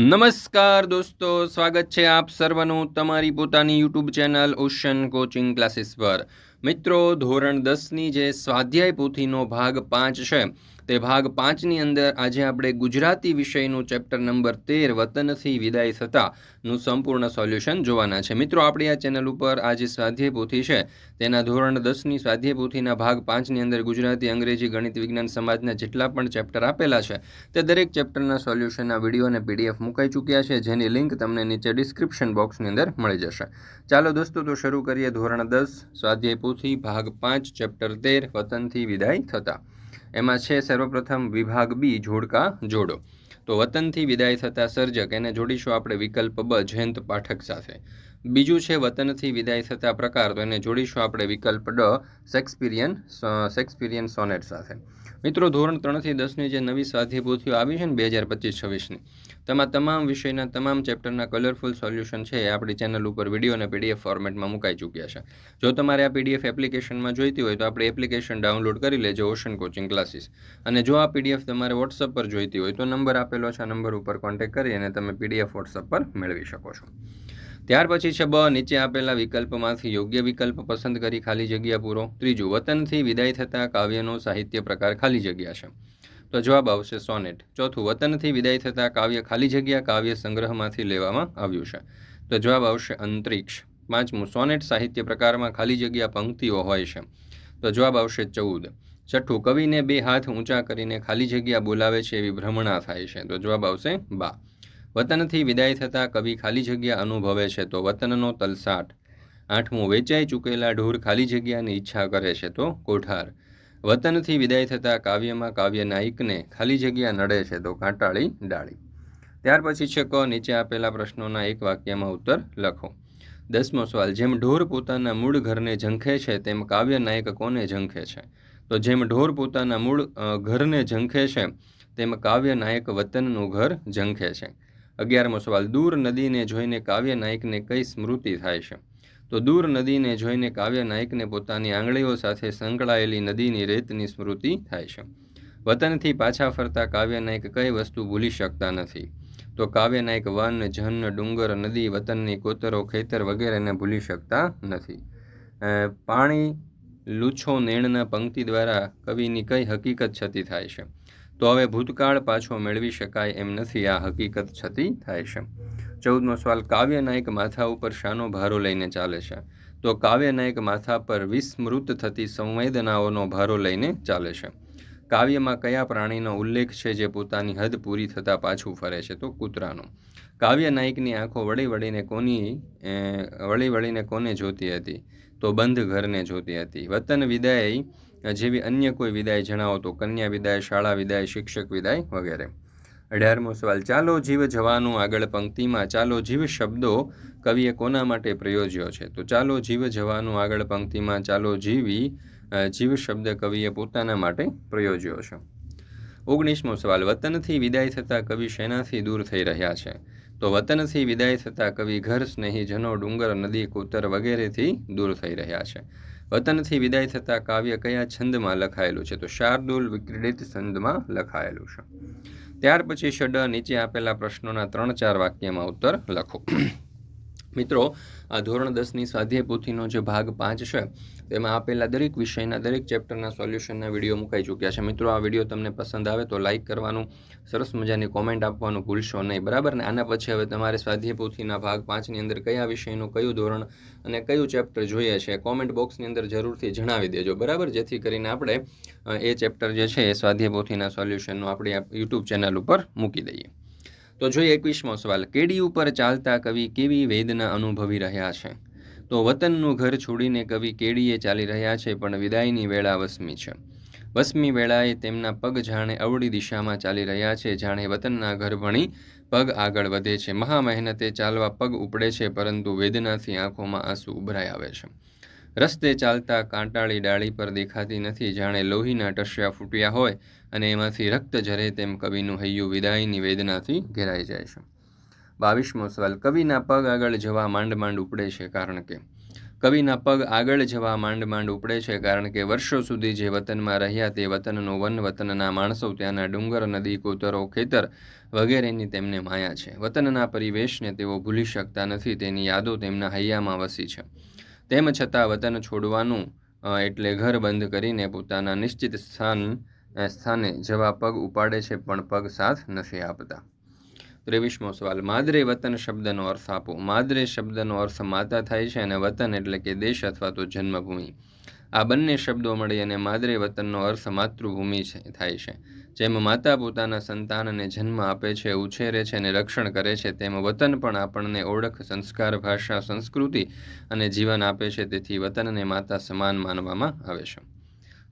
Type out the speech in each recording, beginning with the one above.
નમસ્કાર દોસ્તો, સ્વાગત છે આપ સર્વનું તમારી પોતાની YouTube channel ocean coaching classes પર. મિત્રો, ધોરણ દસની જે સ્વાધ્યાય પોથીનો ભાગ પાંચ છે તે ભાગ પાંચની અંદર આજે આપણે ગુજરાતી વિષયનું ચેપ્ટર નંબર તેર, વતનથી વિદાય થતાનું સંપૂર્ણ સોલ્યુશન જોવાના છે. મિત્રો, આપણી આ ચેનલ ઉપર આજે સ્વાધ્યાય પોથી છે. તેના ધોરણ દસની સ્વાધ્યાય પોથીના ભાગ પાંચની અંદર ગુજરાતી, અંગ્રેજી, ગણિત, વિજ્ઞાન સમાજના જેટલા પણ ચેપ્ટર આપેલા છે, તે દરેક ચેપ્ટરના સોલ્યુશનના વીડિયો અને પીડીએફ મુકાઈ ચૂક્યા છે, જેની લિંક તમને નીચે ડિસ્ક્રિપ્શન બોક્સની અંદર મળી જશે. ચાલો દોસ્તો, તો શરૂ કરીએ ધોરણ દસ સ્વાધ્યાય પોથી ભાગ પાંચ, ચેપ્ટર તેર, વતનથી વિદાય થતા. એમાં છે સર્વપ્રથમ વિભાગ બી, જોડકા, જોડો. તો વતનથી વિદાય થતા સર્જક, એને જોડીશું આપણે વિકલ્પ બ, જયંત પાઠક સાથે. બીજું છે વતનથી વિદાય થતા પ્રકાર, તો એને જોડીશું આપણે વિકલ્પ ડ, શેક્સપિરિયન શેક્સપિરિયન સોનેટ સાથે. મિત્રો, ધોરણ ત્રણથી દસની જે નવી સ્વાધ્યાય આવી છે ને બે હજાર પચીસ છવ્વીસની, તેમાં તમામ વિષયના તમામ ચેપ્ટરના કલરફુલ સોલ્યુશન છે એ આપણી ચેનલ ઉપર વીડિયો અને પીડીએફ ફોર્મેટમાં મુકાઈ ચૂક્યા છે. જો તમારે આ પીડીએફ એપ્લિકેશનમાં જોઈતી હોય તો આપણે એપ્લિકેશન ડાઉનલોડ કરી લેજો ઓશન કોચિંગ ક્લાસીસ અને જો આ પીડીએફ તમારે વોટ્સઅપ પર જોઈતી હોય તો નંબર આપેલો છે, આ નંબર ઉપર કોન્ટેક્ટ કરી અને તમે પીડીએફ વોટ્સઅપ પર મેળવી શકો છો. ત્યાર પછી છે બ, નીચે આપેલા વિકલ્પમાંથી યોગ્ય વિકલ્પ પસંદ કરી ખાલી જગ્યા પૂરો. ત્રીજું, વતનથી વિદાય થતા કાવ્યનો સાહિત્ય પ્રકાર ખાલી જગ્યા છે. તો જવાબ આવશે સોનેટ. ચોથું, વતનથી વિદાય થતા કાવ્ય ખાલી જગ્યા કાવ્ય સંગ્રહમાંથી લેવામાં આવ્યું છે. તો જવાબ આવશે અંતરિક્ષ. પાંચમું, સોનેટ સાહિત્ય પ્રકારમાં ખાલી જગ્યા પંક્તિઓ હોય છે. તો જવાબ આવશે ચૌદ. છઠ્ઠું, કવિને બે હાથ ઊંચા કરીને ખાલી જગ્યા બોલાવે છે એવી ભ્રમણા થાય છે. તો જવાબ આવશે બા. વતનથી વિદાય થતાં કવિ ખાલી જગ્યા અનુભવે છે તો વતનનો તલસાટ. આઠમું, વેચાઈ ચૂકેલા ઢોર ખાલી જગ્યાની ઈચ્છા કરે છે તો કોઠાર. વતનથી વિદાય થતાં કાવ્યમાં કાવ્ય નાયકને ખાલી જગ્યા નડે છે તો કાંટાળી ડાળી. ત્યાર પછી છે ક, નીચે આપેલા પ્રશ્નોના એક વાક્યમાં ઉત્તર લખો. દસમો સવાલ, જેમ ઢોર પોતાના મૂળ ઘરને ઝંખે છે, તેમ કાવ્ય નાયક કોને ઝંખે છે? તો જેમ ઢોર પોતાના મૂળ ઘરને ઝંખે છે, તેમ કાવ્ય નાયક વતનનું ઘર ઝંખે છે. અગિયારમો સવાલ, દૂર નદીને જોઈને કાવ્ય નાયકને કઈ સ્મૃતિ થાય છે? તો દૂર નદીને જોઈને કાવ્ય નાયકને પોતાની આંગળીઓ સાથે સંકળાયેલી નદીની રેતની સ્મૃતિ થાય છે. વતનથી પાછા ફરતા કાવ્ય નાયક કઈ વસ્તુ ભૂલી શકતા નથી? તો કાવ્ય નાયક વન, જન, ડુંગર, નદી, વતનની કોતરો, ખેતર વગેરેને ભૂલી શકતા નથી. પાણી, લૂછો, નેણના પંક્તિ દ્વારા કવિની કઈ હકીકત છતી થાય છે? તો હવે ભૂતકાળ પાછો મેળવી શકાય એમ નથી, આ હકીકત છતી થાય છે. ચૌદમો સવાલ, કાવ્ય નાયક માથા ઉપર શાનો ભારો લઈને ચાલે છે? તો કાવ્ય નાયક માથા પર વિસ્મૃત થતી સંવેદનાઓનો ભારો લઈને ચાલે છે. કાવ્યમાં કયા પ્રાણીનો ઉલ્લેખ છે જે પોતાની હદ પૂરી થતાં પાછું ફરે છે? તો કૂતરાનો. કાવ્ય નાયકની આંખો વળી વળીને કોની વળી વળીને કોને જોતી હતી? તો બંધ ઘરને જોતી હતી. વતન વિદાય જેવી અન્ય કોઈ વિદાય જણાવો તો કન્યા વિદાય, શાળા વિદાય, શિક્ષક વિદાય વગેરે. અઢારમો સવાલ, ચાલો જીવ જવાનું આગળ પંક્તિમાં, ચાલો જીવ શબ્દો કવિએ કોના માટે પ્રયોજ્યો છે? તો ચાલો જીવ જવાનું આગળ પંક્તિમાં, ચાલો જીવી જીવ શબ્દ કવિએ પોતાના માટે પ્રયોજ્યો છે. ઓગણીસમો સવાલ, વતનથી વિદાય થતાં કવિ શેનાથી દૂર થઈ રહ્યા છે? તો વતનથી વિદાય થતાં કવિ ઘર સ્નેહી જનો ડુંગર, નદી, કૂતર વગેરેથી દૂર થઈ રહ્યા છે. વતનથી વિદાય થતાં કાવ્ય કયા છંદમાં લખાયેલું છે? તો શાર્દુલ વિક્રીડિત છંદમાં લખાયેલું છે. ત્યાર પછી ષડ નીચે આપેલા પ્રશ્નોના ત્રણ ચાર વાક્યમાં ઉત્તર લખો. મિત્રો, આ ધોરણ દસની સ્વાધ્યાય પોથીનો જે ભાગ પાંચ છે, તેમાં આપેલા દરેક વિષયના દરેક ચેપ્ટરના સોલ્યુશનના વીડિયો મુકાઈ ચૂક્યા છે. મિત્રો, આ વીડિયો તમને પસંદ આવે તો લાઇક કરવાનું, સરસ મજાની કોમેન્ટ આપવાનું ભૂલશો નહીં. બરાબર ને? આના પછી હવે તમારે સ્વાધ્યાય પોથીના ભાગ પાંચની અંદર કયા વિષયનું, કયું ધોરણ અને કયું ચેપ્ટર જોઈએ છે, કોમેન્ટ બોક્સની અંદર જરૂરથી જણાવી દેજો. બરાબર? જેથી કરીને આપણે એ ચેપ્ટર જે છે, એ સ્વાધ્યાય પોથીના સોલ્યુશનનું આપણી યુટ્યુબ ચેનલ ઉપર મૂકી દઈએ. તો જોઈએ એકવીસમો સવાલ, કેડી ઉપર ચાલતા કવિ કેવી વેદના અનુભવી રહ્યા છે? તો વતનનું ઘર છોડીને કવિ કેડીએ ચાલી રહ્યા છે, પણ વિદાયની વેળા વસમી છે. વસમી વેળાએ તેમના પગ જાણે અવળી દિશામાં ચાલી રહ્યા છે, જાણે વતનના ઘર ભણી પગ આગળ વધે છે. મહા મહેનતે ચાલવા પગ ઉપડે છે, પરંતુ વેદનાથી આંખોમાં આંસુ ઉભરાઈ આવે છે. રસ્તે ચાલતા કાંટાળી ડાળી પર દેખાતી નથી, જાણે લોહીના ટસ્યા ફૂટ્યા હોય અને એમાંથી રક્ત ઝરે તેમ કવિનું હૈયું વિદાયની વેદનાથી ઘેરાઈ જાય છે. બાવીસમો સવાલ, કવિના પગ આગળ જવા માંડ માંડ ઉપડે છે કારણ કે? કવિના પગ આગળ જવા માંડ માંડ ઉપડે છે કારણ કે વર્ષો સુધી જે વતનમાં રહ્યા તે વતનનો વન વતનના માણસો ત્યાંના ડુંગર, નદી, કોતરો, ખેતર વગેરેની તેમને માયા છે. વતનના પરિવેશને તેઓ ભૂલી શકતા નથી, તેની યાદો તેમના હૈયામાં વસી છે. તેમ છતાં વતન છોડવાનું એટલે ઘર બંધ કરીને પોતાના નિશ્ચિત સ્થાન સ્થાને જવા પગ ઉપાડે છે પણ પગ સાથ નથી આપતા. ત્રેવીસમો સવાલ, માદરે વતન શબ્દનો અર્થ આપો. માદરે શબ્દનો અર્થ માતા થાય છે અને વતન એટલે કે દેશ અથવા તો જન્મભૂમિ. આ બંને શબ્દો મળી અને માદરે વતનનો અર્થ માતૃભૂમિ થાય છે. જેમ માતા પોતાના સંતાનને જન્મ આપે છે, ઉછેરે છે અને રક્ષણ કરે છે, તેમ વતન પણ આપણને ઓળખ, સંસ્કાર, ભાષા, સંસ્કૃતિ અને જીવન આપે છે, તેથી વતનને માતા સમાન માનવામાં આવે છે.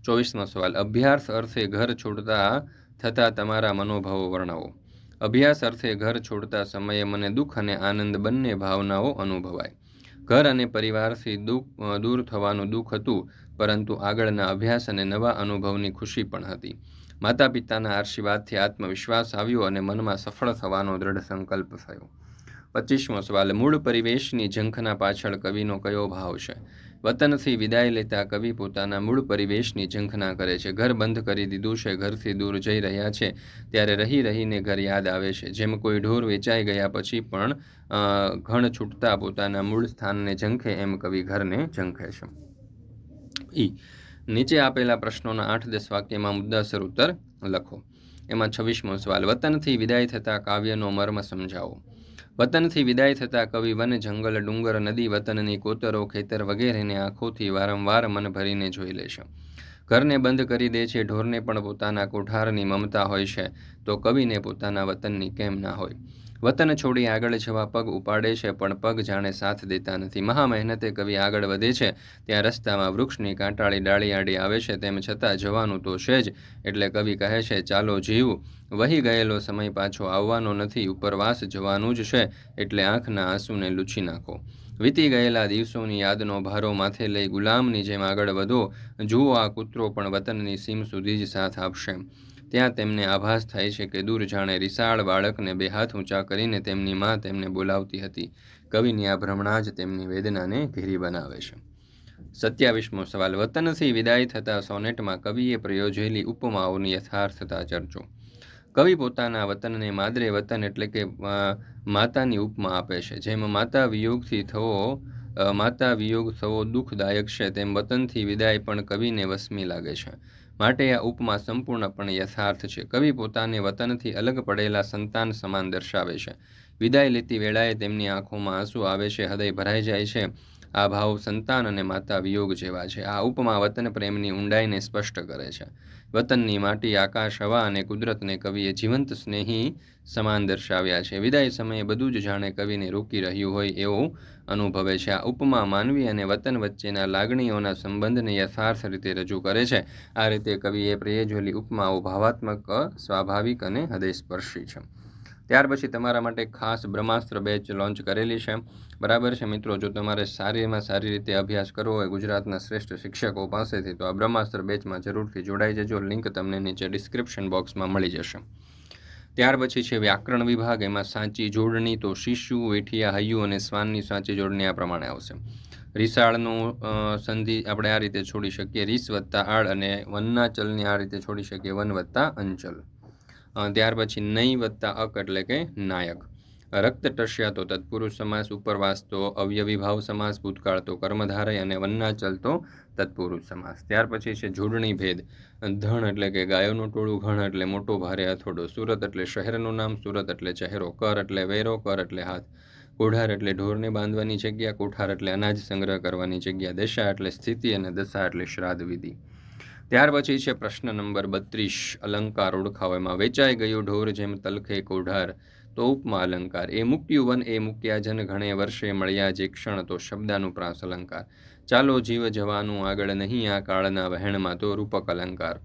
ચોવીસમો સવાલ. અભ્યાસ અર્થે ઘર છોડતા થતા તમારા મનોભાવો વર્ણવો. અભ્યાસ અર્થે ઘર છોડતા સમયે મને દુઃખ અને આનંદ બંને ભાવનાઓ અનુભવાય. ઘર અને પરિવારથી દુઃખ દૂર થવાનું દુઃખ હતું પરંતુ આગળના અભ્યાસ અને નવા અનુભવની ખુશી પણ હતી. માતા પિતાના આશીર્વાદથી આત્મવિશ્વાસ આવ્યો અને મનમાં સફળ થવાનો દ્રઢ સંકલ્પ થયો. પચીસમો સવાલ, મૂળ પરિવેશની ઝંખના પાછળ કવિનો કયો ભાવ છે? વતનથી વિદાય લેતા કવિ પોતાના મૂળ પરિવેશની ઝંખના કરે છે. ઘર બંધ કરી દીધું છે, ઘરથી દૂર જઈ રહ્યા છે, ત્યારે રહી રહીને ઘર યાદ આવે છે. જેમ કોઈ ઢોર વેચાઈ ગયા પછી પણ ઘણ છૂટતા પોતાના મૂળ સ્થાનને ઝંખે એમ કવિ ઘરને ઝંખે છે. ઈ. નીચે આપેલા પ્રશ્નોના આઠ દસ વાક્યમાં મુદ્દાસર ઉત્તર લખો. એમાં છવ્વીસમો સવાલ, વતનથી વિદાય થતા કાવ્યનો મર્મ સમજાવો. વતનથી વિદાય થતા કવિ વન જંગલ ડુંગર નદી વતનની કોતરો ખેતર વગેરેને આંખોથી વારંવાર મન ભરીને જોઈ લેશે ઘરને બંધ કરી દે છે, ઢોરને પણ પોતાના કોઠારની મમતા હોય છે, તો કવિને પોતાના વતનની કેમ ના હોય? વતન છોડી આગળ જવા પગ ઉપાડે છે, પણ પગ જાણે સાથ દેતા નથી. મહા મહેનતે કવિ આગળ વધે છે, ત્યાં રસ્તામાં વૃક્ષની કાંટાળી ડાળી આડી આવે છે, તેમ છતાં જવાનું તો છે જ, એટલે કવિ કહે છે, ચાલો જીવ. વહી ગયેલો સમય પાછો આવવાનો નથી, ઉપરવાસ જવાનું જ છે, એટલે આંખના આંસુને લૂછી નાખો. વીતી ગયેલા દિવસોની યાદનો ભારો માથે લઈ ગુલામની જેમ આગળ વધો, જુઓ આ કૂતરો પણ વતનની સીમ સુધી જ સાથ આપશે. ત્યાં તેમને આભાસ થાય છે કે દૂર જાણે રિસાળ બાળકને બે હાથ ઊંચા કરીને તેમની માં તેમને બોલાવતી હતી. કવિની આ ભ્રમણા જ તેમની વેદનાને ઘેરી બનાવે છે. સત્યાવીસમો સવાલ. વતનથી વિદાય થતા સોનેટમાં કવિએ પ્રયોજેલી ઉપમાઓની યથાર્થતા ચર્ચો. કવિ પોતાના વતનને માદરે વતન એટલે કે માતાની ઉપમા આપે છે. જેમાં માતા વિયોગથી થવો માતા વિયોગ થવો દુઃખદાયક છે, તેમ વતનથી વિદાય પણ કવિને વસમી લાગે છે. માટે આ ઉપમા સંપૂર્ણપણે યથાર્થ છે. કવિ પોતાને વતનથી અલગ પડેલા સંતાન સમાન દર્શાવે છે. વિદાય લેતી વેળાએ તેમની આંખોમાં આંસુ આવે છે, હૃદય ભરાઈ જાય છે. આ ભાવ સંતાન અને માતા વિયોગ જેવા છે. આ ઉપમા વતન પ્રેમની ઊંડાઈને સ્પષ્ટ કરે છે. વતનની માટી આકાશ, હવા અને કુદરતને કવિએ જીવંત સ્નેહી સમાન દર્શાવ્યા છે. વિદાય સમયે બધું જ જાણે કવિને રોકી રહ્યું હોય એવું અનુભવે છે. આ ઉપમા માનવી અને વતન વચ્ચેના લાગણીઓના સંબંધને યથાર્થ રીતે રજૂ કરે છે. આ રીતે કવિએ પ્રિયજોલી ઉપમાઓ ભાવાત્મક, સ્વાભાવિક અને હૃદયસ્પર્શી છે. ત્યાર પછી તમારા માટે ખાસ બ્રહ્માસ્ત્ર બેચ લોન્ચ કરેલી છે. બરાબર છે મિત્રો? જો તમારે સારીમાં સારી રીતે અભ્યાસ કરવો હોય ગુજરાતના શ્રેષ્ઠ શિક્ષકો પાસેથી, તો આ બ્રહ્માસ્ત્ર બેચમાં જરૂરથી જોડાઈ જજો. લિંક તમને નીચે ડિસ્ક્રિપ્શન બોક્સમાં મળી જશે. ત્યાર પછી છે વ્યાકરણ વિભાગ. એમાં સાચી જોડણી, તો શિશુ, વેઠિયા, હૈયું અને શ્વાનની સાચી જોડણી આ પ્રમાણે આવશે. રિસાળનું સંધિ આપણે આ રીતે છોડી શકીએ. રીસ વત્તા આળ અને વનના ચલની આ રીતે છોડી શકીએ. વન વત્તા અંચલ. ત્યાર પછી નહીં વત્તા અક એટલે કે નાયક. રક્ત ટસ્યા તો તત્પુરુષ સમાસ, ઉપરવાસ તો ભાવ સમાસ, ભૂતકાળ તો કર્મધારય અને વન્નાચલ તો તત્પુરુષ સમાસ. ત્યાર પછી છે જોડણી ભેદ. ધણ એટલે કે ગાયોનું ટોળું ઘણ એટલે મોટો ભારે હથોડો સુરત એટલે શહેરનું નામ, સુરત એટલે ચહેરો. કર એટલે વેરો, કર એટલે હાથ. કોઢાર એટલે ઢોરને બાંધવાની જગ્યા, કોઠાર એટલે અનાજ સંગ્રહ કરવાની જગ્યા. દશા એટલે સ્થિતિ અને દશા એટલે શ્રાદ્ધ વિધિ ત્યાર પછી છે પ્રશ્ન નંબર બત્રીસ. અલંકાર ઓળખાવો. એમાં વેચાઈ ગયો ઢોર જેમ તલખે કોઢાર. તો ઉપમા અલંકાર. એ મુક્યું વન, એ મુક્યા જન ઘણે વર્ષે મળ્યા જે ક્ષણ તો શબ્દાનુપ્રાસ અલંકાર. ચાલો જીવ જવાનું આગળ નહીં, આ કાળના વહેણમાં તો રૂપક અલંકાર.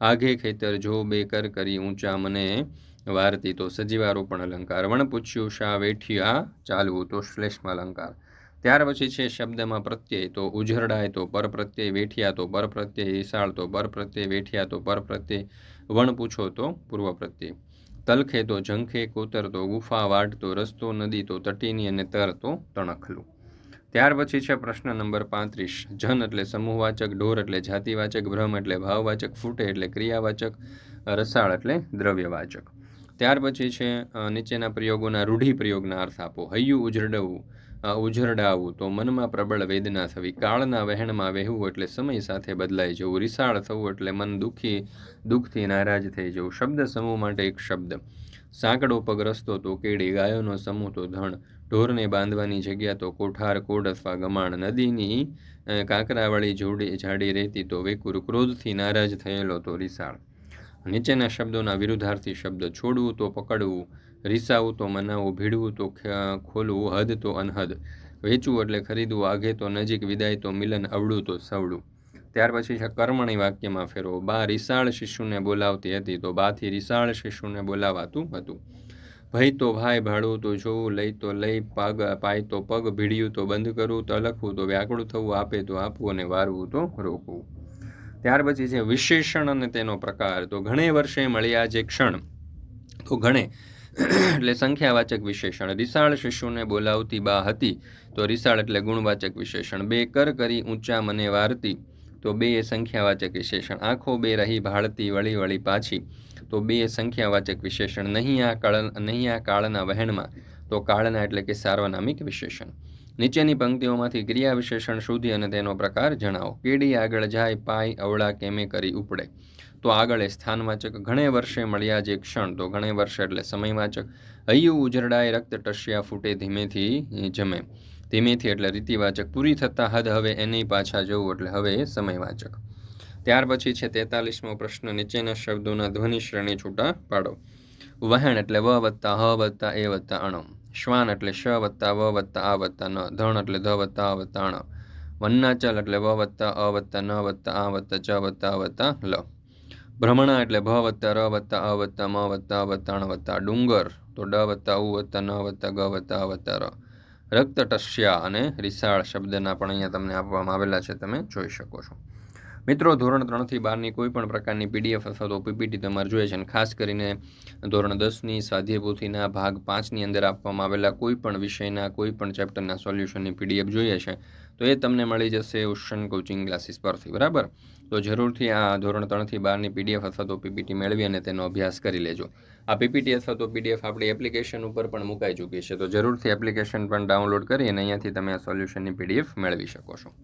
આઘે ખેતર જો બે કર ઊંચા મને વારતી તો સજીવારોપણ અલંકાર. વણ પૂછ્યું, શા વેઠિયા ચાલવું? તો શ્લેષ્મ અલંકાર. ત્યાર પછી છે શબ્દમાં પ્રત્યય. તો ઉજરડાય તો પર પ્રત્યય, વેઠિયા તો પર પ્રત્યય, ઈસાળ તો પર પ્રત્યય, વેઠિયા તો પર પ્રત્યય. વણ પૂછો તો પૂર્વ પ્રત્યય. તલખે તો ઝંખે, કોતર તો ગુફા વાટ તો રસ્તો, નદી તો તટીની અને તર તો તણખલું ત્યાર પછી છે પ્રશ્ન નંબર પાંત્રીસ. જન એટલે સમૂહવાચક, ઢોર એટલે જાતિવાચક, ભ્રમ એટલે ભાવવાચક, ફૂટે એટલે ક્રિયાવાચક, રસાળ એટલે દ્રવ્યવાચક. ત્યાર પછી છે નીચેના પ્રયોગોના રૂઢિ પ્રયોગના અર્થ આપો. હૈયું ઉજરડવું. અ, ઉજરડાવવું તો મનમાં પ્રબળ વેદના થવી કાળના વહેણમાં વહેવું એટલે સમય સાથે બદલાઈ જવું રિસાળ થવું એટલે મન દુઃખી દુઃખથી નારાજ થઈ જવું. શબ્દ સમૂહ માટે એક શબ્દ. સાંકડો પગ રસ્તો તો કેડી ગાયોનો સમૂહ તો ધણ. ઢોરને બાંધવાની જગ્યા તો કોઠાર કોડ અથવા ગમાણ. નદીની કાંકરાવાળી જોડી જાડી રહેતી તો વેકુર. ક્રોધથી નારાજ થયેલો તો રિસાળ. નીચેના શબ્દોના વિરુદ્ધાર્થી શબ્દ છોડવું તો પકડવું. રીસાવું તો મનાવવું ભીડવું તો ખોલવું, હદ તો અનહદ. વેચવું એટલે ખરીદવું આગે તો નજીક વિદાય તો મિલન, અવળું તો સવડું ત્યાર પછી છે કર્મણી વાક્યમાં ફેરવો. બા રિસાળ શિશુને બોલાવતી હતી તો બાથી રિસાળ શિશુને બોલાવાતું હતું. ભય તો ભાઈ ભાડું તો જોવું, લઈ તો લઈ, પગ, પાય તો પગ, ભીડ્યું તો બંધ કરવું, તલખવું તો વ્યાકળું થવું, આપે તો આપવું અને વારવું તો રોકવું. ત્યાર પછી છે વિશેષણ અને તેનો પ્રકાર. તો ઘણે વર્ષે મળ્યા જે ક્ષણ? તો ઘણે એટલે સંખ્યાવાચક વિશેષણ. રિસાળ શિશુને બોલાવતી બા હતી, તો રિસાળ એટલે ગુણવાચક વિશેષણ. બે કર કરી ઊંચા મને વારતી, તો બે એ સંખ્યાવાચક વિશેષણ. આંખો બે રહી ભાળતી વળી વળી પાછી, તો બે એ સંખ્યાવાચક વિશેષણ. નહીં આ કાળ, નહીં આ કાળના વહેણમાં, તો કાળના એટલે કે સાર્વનામિક વિશેષણ. નીચેની પંક્તિઓમાંથી ક્રિયા વિશેષણ શોધી અને તેનો પ્રકાર જણાવો. કેડી આગળ જાય, પાય, અવળા કેમે કરી ઉપડે. તો આગળ એ સ્થાનવાચક ઘણે વર્ષે મળ્યા જે ક્ષણ, તો ઘણે વર્ષે એટલે સમયવાચક. હૈયું ઉજરડાય રક્ત ટસ્યા ફૂટે ધીમેથી જમે. ધીમેથી એટલે રીતિવાચક. પૂરી થતાં હદ હવે એને પાછા જવું એટલે હવે સમયવાચક. ત્યાર પછી છે તેતાલીસમો પ્રશ્ન, નીચેના શબ્દોના ધ્વનિ શ્રેણી છૂટા પાડો. વહેણ એટલે વ વત્તા હ વત્તા એ વત્તા અણ શ્વાન એટલે શ વત્તા વ વત્તા આ વત્તા ન. ધણ એટલે ધ વત્તા અ વત્તા અણ. વન્નાચલ એટલે વ વત્તા અ વત્તા ન વત્તા આ વત્તા ચ વત્તા વત્તા લ. ભ્રમણા એટલે ભ વત્તા ર વત્તા અ વત્તા મ વત્તા વત્તા વત્તા ડુંગર, તો ડ વત્તા ઉ વત્તા ન વત્તા ગ વત્તા વત્તા ર. રક્તટસ્યા અને રિસાળ શબ્દના પણ અહીંયા તમને આપવામાં આવેલા છે, તમે જોઈ શકો છો. મિત્રો, ધોરણ ત્રણથી બારની કોઈ પણ પ્રકારની પીડીએફ અથવા તો પીપીટી તમારે જોઈએ છે અને ખાસ કરીને ધોરણ દસની સ્વાધ્યાય ભાગ પાંચની અંદર આપવામાં આવેલા કોઈ પણ વિષયના, કોઈ પણ ચેપ્ટરના સોલ્યુશનની પીડીએફ જોઈએ છે, તો એ તમને મળી જશે ઓશન કોચિંગ ક્લાસીસ પરથી, બરાબર? તો જરૂરથી આ ધોરણ ત્રણથી બારની પીડીએફ અથવા તો પીપીટી મેળવી અને તેનો અભ્યાસ કરી લેજો. આ પીપીટી અથવા તો પીડીએફ આપણી એપ્લિકેશન ઉપર પણ મુકાઈ ચૂકી છે, તો જરૂરથી એપ્લિકેશન પણ ડાઉનલોડ કરી અને અહીંયાથી તમે આ સોલ્યુશનની પીડીએફ મેળવી શકો છો.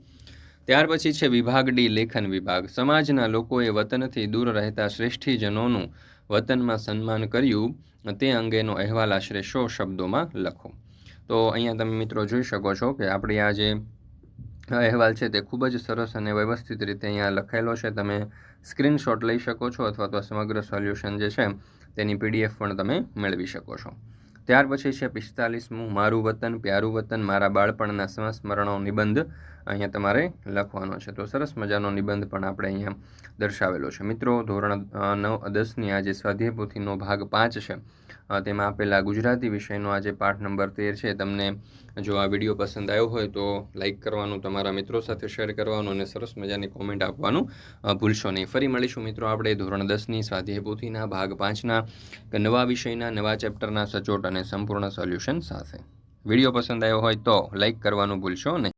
ત્યાર પછી છે વિભાગ ડી, લેખન વિભાગ. સમાજના લોકોએ વતનથી દૂર રહેતા શ્રેષ્ઠીજનોનું વતનમાં સન્માન કર્યું. તે અંગેનો અહેવાલ આશરે સો શબ્દોમાં લખો. તો અહીંયા તમે મિત્રો જોઈ શકો છો કે આપણી આ જે અહેવાલ છે તે ખૂબ જ સરસ અને વ્યવસ્થિત રીતે અહીંયા લખેલો છે. તમે સ્ક્રીનશોટ લઈ શકો છો અથવા તો સમગ્ર સોલ્યુશન જે છે તેની પીડીએફ પણ તમે મેળવી શકો છો. ત્યાર પછી છે પિસ્તાલીસમું, મારું વતન, પ્યારું વતન, મારા બાળપણના સંસ્મરણો નિબંધ અહીંયા તમારે લખવાનો છે. તો સરસ મજાનો નિબંધ પણ આપણે અહીંયા દર્શાવેલો છે. મિત્રો, ધોરણ નવ, દસની આજે સ્વાધ્યાય પોથીનો ભાગ પાંચ છે. તેમાં આપેલા ગુજરાતી વિષયનો આ જે પાઠ નંબર તેર છે. તમને જો આ વીડિયો પસંદ આવ્યો હોય તો લાઈક કરવાનું, તમારા મિત્રો સાથે શેર કરવાનું અને સરસ મજાની કોમેન્ટ આપવાનું ભૂલશો નહીં. ફરી મળીશું મિત્રો આપણે ધોરણ દસની સ્વાધ્યાય પોથીના ભાગ પાંચના નવા વિષયના, નવા ચેપ્ટરના સચોટ અને સંપૂર્ણ સોલ્યુશન સાથે. વીડિયો પસંદ આવ્યો હોય તો લાઇક કરવાનું ભૂલશો નહીં.